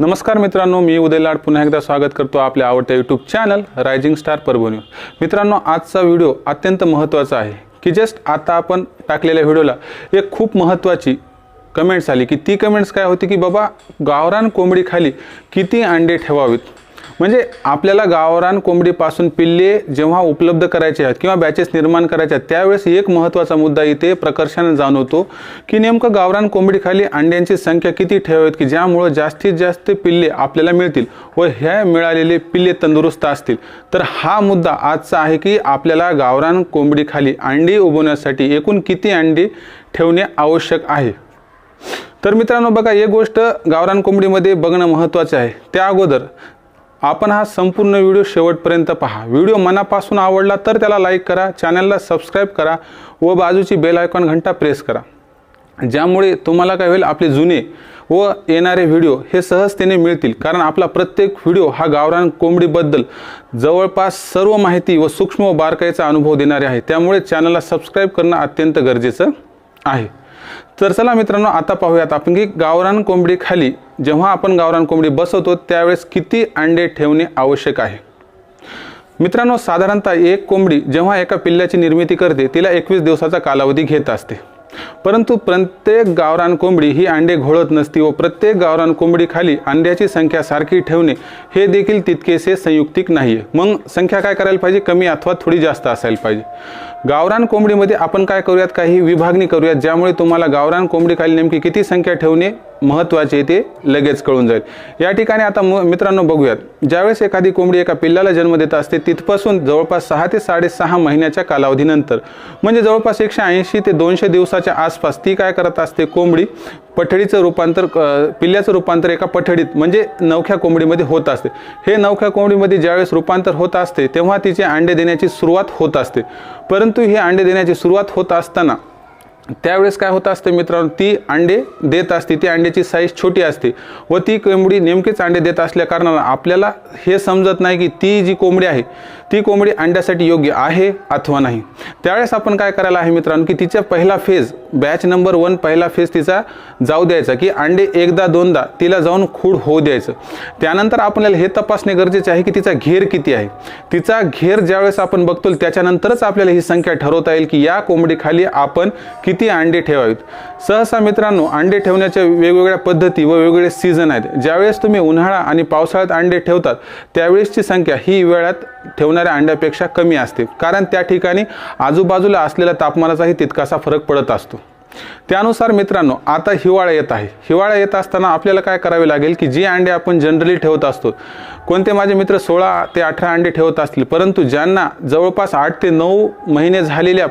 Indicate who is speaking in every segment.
Speaker 1: नमस्कार मित्रांनो मी उदय लाड पुन्हा एकदा स्वागत करतो आपल्या आवडत्या YouTube channel rising star Parbhani. मित्रांनो आजचा व्हिडिओ अत्यंत महत्त्वाचा आहे की जस्ट आता आपण टाकलेल्या व्हिडिओला एक खूप महत्त्वाची कमेंट्स आली की ती कमेंट्स काय होती की बाबा गावरान कोंबडीखाली किती अंडे ठेवावीत? म्हणजे आपल्याला गावरान कोंबडीपासून पिल्ले जेव्हा उपलब्ध करायचे आहेत किंवा बॅचेस निर्माण करायचे आहेत त्यावेळेस एक महत्त्वाचा मुद्दा इथे प्रकर्षाने जाणवतो की नेमकं गावरान कोंबडीखाली अंड्यांची संख्या किती ठेवावीत की ज्यामुळं जास्तीत जास्त पिल्ले आपल्याला मिळतील व हे मिळालेले पिल्ले तंदुरुस्त असतील? तर हा मुद्दा आजचा आहे की आपल्याला गावरान कोंबडीखाली अंडी उगवण्यासाठी एकूण किती अंडी ठेवणे आवश्यक आहे? तर मित्रांनो बघा एक गोष्ट गावरान कोंबडीमध्ये बघणं महत्त्वाचं आहे. त्या अगोदर आपण हा संपूर्ण व्हिडिओ शेवटपर्यंत पहा. व्हिडिओ मनापासून आवडला तर त्याला लाईक करा चॅनलला सबस्क्राईब करा व बाजूची बेल आयकॉन घंटा प्रेस करा. ज्यामुळे तुम्हाला काय होईल आपले जुने व येणारे व्हिडिओ हे सहजतेने मिळतील. कारण आपला प्रत्येक व्हिडिओ हा गावरान कोंबडीबद्दल जवळपास सर्व माहिती व सूक्ष्म व बारकाईचा अनुभव देणारे आहे. त्यामुळे चॅनलला सबस्क्राईब करणं अत्यंत गरजेचं आहे. तर चला मित्रांनो आता पाहूयात आपण की गावरान कोंबडी खाली जेव्हा आपण गावरान कोंबडी बसवतो त्यावेळेस किती अंडे ठेवणे आवश्यक आहे? मित्रांनो साधारणतः एक कोंबडी जेव्हा एका पिल्ल्याची निर्मिती करते तिला एकवीस दिवसाचा कालावधी घेत असते. परंतु प्रत्येक गावरान कोंबडी ही अंडे घोळत नसती व प्रत्येक गावरान कोंबडीखाली अंड्याची संख्या सारखी ठेवणे हे देखील तितकेसे संयुक्तिक नाही आहे मग संख्या काय करायला पाहिजे? कमी अथवा थोडी जास्त असायला पाहिजे. गावरान कोंबडीमध्ये आपण काय करूयात? काही विभागणी करूयात ज्यामुळे तुम्हाला गावरान कोंबडी खाली नेमकी किती संख्या ठेवणे महत्त्वाचे ते लगेच कळून जाईल. या ठिकाणी आता मित्रांनो बघूयात. ज्यावेळेस एखादी कोंबडी एका पिल्लाला जन्म देत असते तिथपासून जवळपास सहा ते साडेसहा महिन्याच्या कालावधीनंतर म्हणजे जवळपास एकशे ऐंशी ते दोनशे दिवसाच्या आसपास ती काय करत असते? कोंबडी पठडीचं रूपांतर पिल्ल्याचं रूपांतर एका पठडीत म्हणजे नवख्या कोंबडीमध्ये होत असते. हे नवख्या कोंबडीमध्ये ज्यावेळेस रूपांतर होत असते तेव्हा तिचे अंडे देण्याची सुरुवात होत असते. परंतु परंतु हे अंडे देण्याची सुरुवात होत असताना त्यावेळेस काय होत असते मित्रांनो ती अंडे देत असते ती अंड्याची साईज छोटी असते व ती कोंबडी नेमकीच अंडे देत असल्या कारणानं आपल्याला हे समजत नाही की ती जी कोंबडी आहे ती कोंबडी अंड्यासाठी योग्य आहे अथवा नाही. त्यावेळेस आपण काय करायला आहे मित्रांनो की तिचा पहिला फेज बॅच नंबर वन पहिला फेज तिचा जाऊ द्यायचा की अंडे एकदा दोनदा तिला जाऊन खूड होऊ द्यायचं. त्यानंतर आपल्याला हे तपासणे गरजेचे आहे की तिचा घेर किती आहे. तिचा घेर ज्यावेळेस आपण बघतो त्याच्यानंतरच आपल्याला ही संख्या ठरवता येईल की या कोंबडीखाली आपण किती अंडे ठेवावीत? सहसा मित्रांनो अंडे ठेवण्याच्या वेगवेगळ्या पद्धती व वेगवेगळे सीझन आहेत. ज्यावेळेस तुम्ही उन्हाळा आणि पावसाळ्यात अंडे ठेवतात त्यावेळेसची संख्या ही वेळात ठेवणाऱ्या अंड्यापेक्षा कमी असते. कारण त्या ठिकाणी आजूबाजूला असलेल्या तापमानाचाही तितकासा फरक पडत असतो. त्यानुसार मित्रांनो आता हिवाळा येत आहे. हिवाळा येत असताना आपल्याला काय करावे लागेल की जी अंडे आपण जनरली ठेवत असतो कोणते माझे मित्र सोळा ते अठरा अंडे ठेवत असतील परंतु ज्यांना जवळपास आठ ते नऊ महिने झालेल्या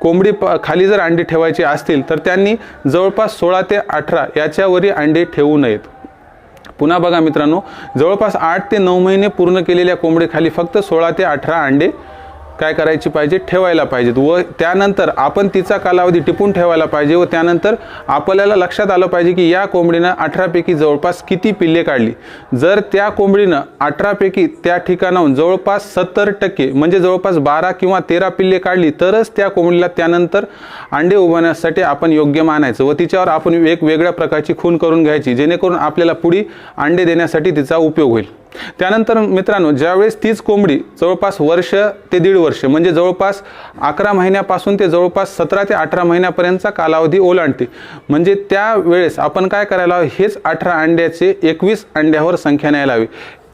Speaker 1: कोंबडी प खाली जर अंडी ठेवायची असतील तर त्यांनी जवळपास सोळा ते अठरा याच्यावरील अंडे ठेवू नयेत. पुन्हा बघा मित्रांनो जवळपास आठ ते नऊ महिने पूर्ण केलेल्या कोंबडीखाली फक्त सोळा ते अठरा अंडे काय करायची पाहिजे? ठेवायला पाहिजेत. व त्यानंतर आपण तिचा कालावधी टिपून ठेवायला पाहिजे व त्यानंतर आपल्याला लक्षात आलं पाहिजे की या कोंबडीनं अठरापैकी जवळपास किती पिल्ले काढली? जर त्या कोंबडीनं अठरापैकी त्या ठिकाणाहून जवळपास सत्तर टक्के म्हणजे जवळपास बारा किंवा तेरा पिल्ले काढली तरच त्या कोंबडीला त्यानंतर अंडे उभारण्यासाठी आपण योग्य मानायचं. व तिच्यावर आपण एक वेगळ्या प्रकारची खून करून घ्यायची जेणेकरून आपल्याला पुढे अंडे देण्यासाठी तिचा उपयोग होईल. त्यानंतर मित्रांनो ज्यावेळेस तीच कोंबडी जवळपास वर्ष ते दीड वर्ष म्हणजे जवळपास अकरा महिन्यापासून ते जवळपास सतरा ते अठरा महिन्यापर्यंतचा कालावधी ओलांडते. म्हणजे त्यावेळेस आपण काय करायला हवं? हेच अठरा अंड्याचे एकवीस अंड्यावर संख्या न्यायला हवी.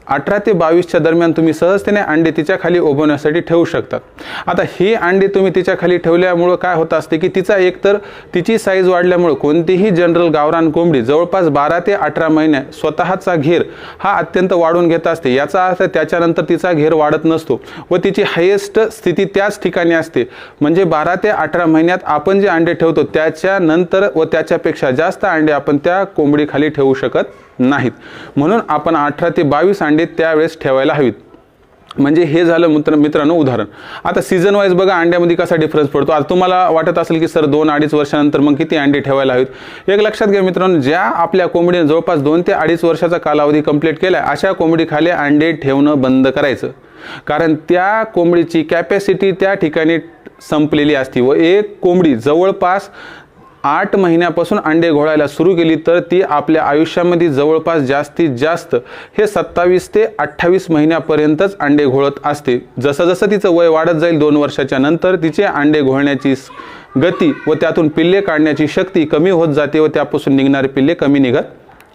Speaker 1: अठरा ते बावीसच्या दरम्यान तुम्ही सहजतेने अंडे तिच्या खाली उभवण्यासाठी ठेवू शकतात आता ही अंडे तुम्ही तिच्या खाली ठेवल्यामुळं काय होत असते की तिचा एकतर तिची साईज वाढल्यामुळं कोणतीही जनरल गावरान कोंबडी जवळपास बारा ते अठरा महिने स्वतःचा घेर हा अत्यंत वाढून घेत असते. याचा अर्थ त्याच्यानंतर तिचा घेर वाढत नसतो व तिची हायेस्ट स्थिती त्याच ठिकाणी असते. म्हणजे बारा ते अठरा महिन्यात आपण जे अंडे ठेवतो त्याच्यानंतर व त्याच्यापेक्षा जास्त अंडे आपण त्या कोंबडीखाली ठेवू शकत नाहीत. म्हणून आपण अठरा ते बावीस अंडे त्यावेळेस ठेवायला हवीत. म्हणजे हे झालं मित्र मित्रांनो उदाहरण. आता सीझन वाईज बघा अंड्यामध्ये कसा डिफरन्स पडतो. आता तुम्हाला वाटत असेल की सर दोन अडीच वर्षानंतर मग किती अंडे ठेवायला हवेत? एक लक्षात घ्या मित्रांनो ज्या आपल्या कोंबडीने जवळपास दोन ते अडीच वर्षाचा कालावधी कंप्लीट केला अशा कोंबडीखाली अंडे ठेवणं बंद करायचं. कारण त्या कोंबडीची कॅपॅसिटी त्या ठिकाणी संपलेली असती व एक कोंबडी जवळपास आठ महिन्यापासून अंडे घोळायला सुरू केली तर ती आपल्या आयुष्यामध्ये जवळपास जास्तीत जास्त हे सत्तावीस ते अठ्ठावीस महिन्यापर्यंतच अंडे घोळत असते. जसं जसं तिचं वय वाढत जाईल दोन वर्षाच्या नंतर तिचे अंडे घोळण्याची गती व त्यातून पिल्ले काढण्याची शक्ती कमी होत जाते व त्यापासून निघणारे पिल्ले कमी निघत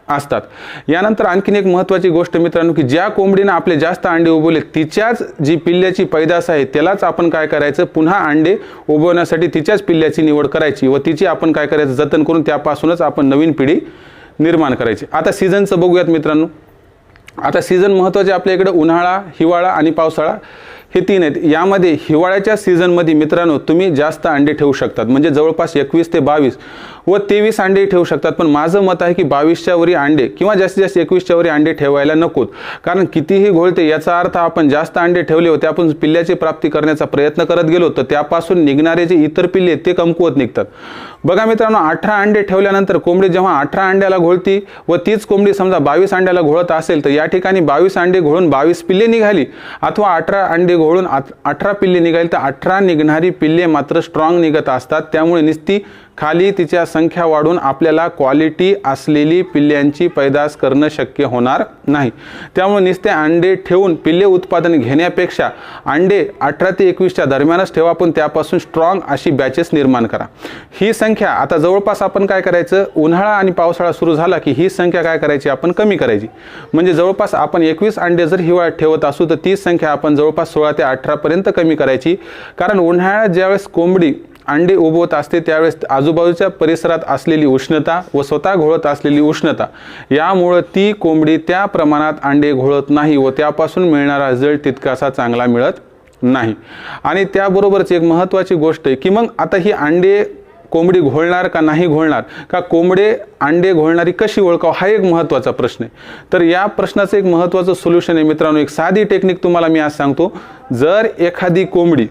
Speaker 1: असतात. यानंतर आणखीन एक महत्त्वाची गोष्ट मित्रांनो की ज्या कोंबडीनं आपले जास्त अंडे उभवले तिच्याच जी पिल्ल्याची पैदास आहे त्यालाच आपण काय करायचं? पुन्हा अंडे उभवण्यासाठी तिच्याच पिल्ल्याची निवड करायची व तिची आपण काय करायचं? जतन करून त्यापासूनच आपण नवीन पिढी निर्माण करायची. आता सीझनचं बघूयात मित्रांनो. आता सीझन महत्त्वाचे आपल्या इकडे उन्हाळा हिवाळा आणि पावसाळा हे तीन आहेत. यामध्ये हिवाळ्याच्या सीझनमध्ये मित्रांनो तुम्ही जास्त अंडे ठेवू शकतात. म्हणजे जवळपास एकवीस ते बावीस व तेवीस अंडे ठेवू शकतात. पण माझं मत आहे की बावीसच्या वरी अंडे किंवा जास्तीत जास्त एकवीसच्या वरी अंडे ठेवायला नकोत. कारण कितीही घोळते याचा अर्थ आपण जास्त अंडे ठेवले होते आपण पिल्ल्याची प्राप्ती करण्याचा प्रयत्न करत गेलो तर त्यापासून निघणारे जे इतर पिल्ले आहेत ते कमकुवत निघतात. बघा मित्रांनो अठरा अंडे ठेवल्यानंतर कोंबडी जेव्हा अठरा अंड्याला घोळती व तीच कोंबडी समजा बावीस अंड्याला घोळत असेल तर या ठिकाणी बावीस अंडे घोळून बावीस पिल्ले निघाली. अथवा अठरा अंडे घोळून अठरा पिल्ले निघाली तर अठरा निघणारी पिल्ले मात्र स्ट्रॉंग निघत असतात. त्यामुळे नुसती खाली तिच्या संख्या वाढून आपल्याला क्वालिटी असलेली पिल्ल्यांची पैदास करणं शक्य होणार नाही. त्यामुळे नुसते अंडे ठेवून पिल्ले उत्पादन घेण्यापेक्षा अंडे अठरा ते एकवीसच्या दरम्यानच ठेवा पण त्यापासून स्ट्रॉंग अशी बॅचेस निर्माण करा. ही संख्या आता जवळपास आपण काय करायचं? उन्हाळा आणि पावसाळा सुरू झाला की ही संख्या काय करायची? आपण कमी करायची. म्हणजे जवळपास आपण एकवीस अंडे जर हिवाळ्यात ठेवत असू तर तीच संख्या आपण जवळपास सोळा ते अठरापर्यंत कमी करायची. कारण उन्हाळ्यात ज्यावेळेस कोंबडी अंडे उबवत असते त्यावेळेस आजूबाजूच्या परिसरात असलेली उष्णता व स्वतः घोळत असलेली उष्णता यामुळं ती कोंबडी त्या प्रमाणात अंडे घोळत नाही व त्यापासून मिळणारा रिझल्ट तितकासा चांगला मिळत नाही. आणि त्याबरोबरच एक महत्त्वाची गोष्ट आहे की मग आता ही अंडे कोंबडी घोळणार का नाही घोळणार? का कोंबडे अंडे घोळणारी कशी ओळखाव? हा एक महत्त्वाचा प्रश्न आहे. तर या प्रश्नाचं एक महत्त्वाचं सोल्युशन आहे मित्रांनो. एक साधी टेक्निक तुम्हाला मी आज सांगतो. जर एखादी कोंबडी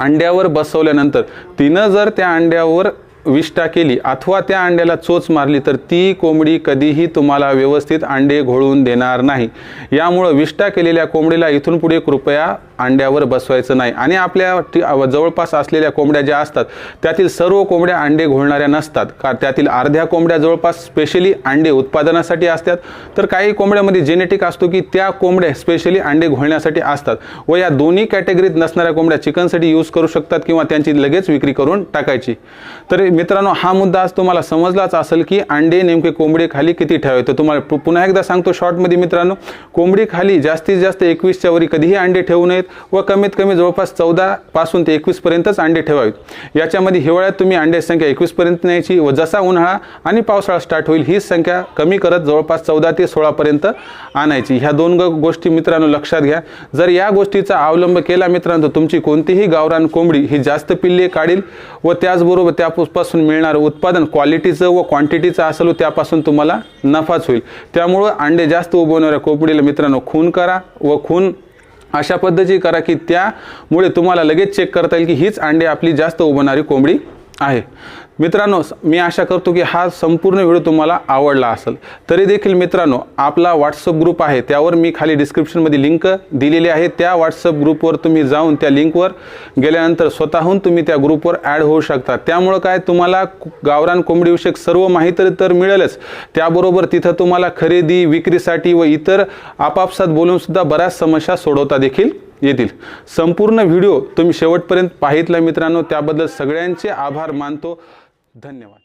Speaker 1: अंड्यावर बसवल्यानंतर तिनं जर त्या अंड्यावर विष्ठा केली अथवा त्या अंड्याला चोच मारली तर ती कोंबडी कधीही तुम्हाला व्यवस्थित अंडे घोळून देणार नाही. यामुळं विष्ठा केलेल्या कोंबडीला इथून पुढे कृपया अंड्यावर बसवायचं नाही. आणि आपल्या टी- जवळपास असलेल्या कोंबड्या ज्या असतात त्यातील सर्व कोंबड्या अंडे घोळणाऱ्या नसतात. का त्यातील अर्ध्या कोंबड्या जवळपास स्पेशली अंडे उत्पादनासाठी असतात. तर काही कोंबड्यामध्ये जेनेटिक असतो की त्या कोंबड्या स्पेशली अंडे घोळण्यासाठी असतात. व या दोन्ही कॅटेगरीत नसणाऱ्या कोंबड्या चिकनसाठी यूज करू शकतात किंवा त्यांची लगेच विक्री करून टाकायची. तर मित्रांनो हा मुद्दा आज तुम्हाला समजलाच असेल की अंडे नेमके कोंबडी खाली किती ठेवावे तर तुम्हाला पु- पुन्हा एकदा सांगतो शॉर्टमध्ये मित्रांनो कोंबडी खाली जास्तीत जास्त एकवीसच्या वरी कधीही अंडे ठेवू नयेत. व कमीत कमी जवळपास चौदा पासून ते एकवीसपर्यंतच अंडे ठेवावीत. याच्यामध्ये हिवाळ्यात तुम्ही अंड्याची संख्या एकवीसपर्यंत न्यायची व जसा उन्हाळा आणि पावसाळा स्टार्ट होईल ही संख्या कमी करत जवळपास चौदा ते सोळापर्यंत आणायची. ह्या दोन ग- गोष्टी मित्रांनो लक्षात घ्या. जर या गोष्टीचा अवलंब केला मित्रांनो तुमची कोणतीही गावरान कोंबडी ही जास्त पिल्ले काढील व त्याचबरोबर त्यापासून मिळणारं उत्पादन क्वालिटीचं व क्वांटिटीचं असेल त्यापासून तुम्हाला नफाच होईल. त्यामुळं अंडे जास्त उभवणाऱ्या कोंबडीला मित्रांनो खून करा व खून अशा पद्धती करा की त्यामुळे तुम्हाला लगेच चेक करता येईल की हीच अंडे आपली जास्त उबणारी कोंबडी आहे. मित्रांनो मी आशा करतो की हा संपूर्ण व्हिडिओ तुम्हाला आवडला असेल. तरी देखील मित्रांनो आपला व्हॉट्सअप ग्रुप आहे त्यावर मी खाली डिस्क्रिप्शनमध्ये लिंक दिलेली आहे. त्या व्हॉट्सअप ग्रुपवर तुम्ही जाऊन त्या लिंकवर गेल्यानंतर स्वतःहून तुम्ही त्या ग्रुपवर ॲड होऊ शकता. त्यामुळं काय तुम्हाला गावरान कोंबडीविषयक सर्व माहिती तर मिळेलच. त्याबरोबर तिथं तुम्हाला खरेदी विक्रीसाठी व इतर आपापसात बोलूनसुद्धा बऱ्याच समस्या सोडवता देखील येतील. संपूर्ण व्हिडिओ तुम्ही शेवटपर्यंत पाहितला मित्रांनो. त्याबद्दल सगळ्यांचे आभार मानतो. धन्यवाद.